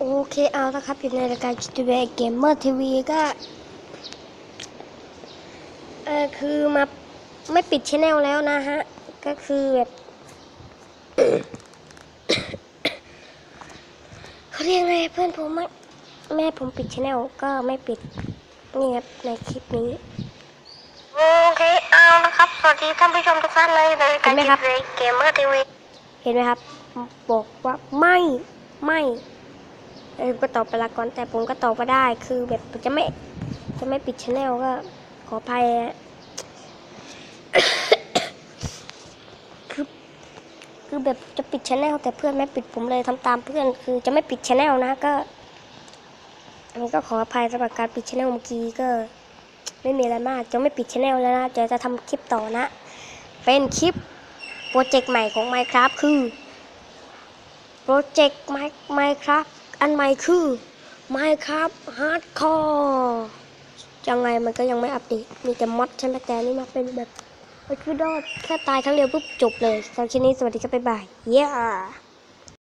โอเคเอาละครับ อยู่ในรายการ GTV Gamer TV ก็ เออคือมาไม่ปิดชแนลแล้วนะฮะ ก็คือแบบเขาเรียกไงเพื่อนผมไม่แม่ผมปิดชแนลก็ไม่ปิด นี่ครับในคลิปนี้ โอเคเอาละครับ สวัสดีท่านผู้ชมทุกท่านเลยในรายการเห็นไหมครับเกมเมอร์ทีวีเห็นไหมครับ บอกว่าไม่ไม่ เออผมก็ตอบไปละก่อนแต่ผมก็ตอบมาได้ คือแบบจะไม่จะไม่ปิดชแนลก็ขออภัยคือคือแบบจะปิดชแนลแต่เพื่อนไม่ปิดผมเลยทำตามเพื่อนคือจะไม่ปิดชแนลนะก็อันนี้ก็ขออภัยสำหรับการปิดชแนลเมื่อกี้ก็ ไม่มีอะไรมาก จะไม่ปิดชแนลแล้วนะจะจะทำคลิปต่อนะ เป็นคลิปโปรเจกต์ใหม่ของ Minecraft คือโปรเจกต์ Minecraft อันใหม่คือ Minecraft Hardcore ยังไงมันก็ยังไม่อัปเดตมีแต่มอดใช่ไหมแต่นี่มาเป็นแบบมันคือดอดแค่ตายครั้งเดียวปุ๊บจบเลยสำหรับคลิปนี้สวัสดีครับบ๊ายบาย เย้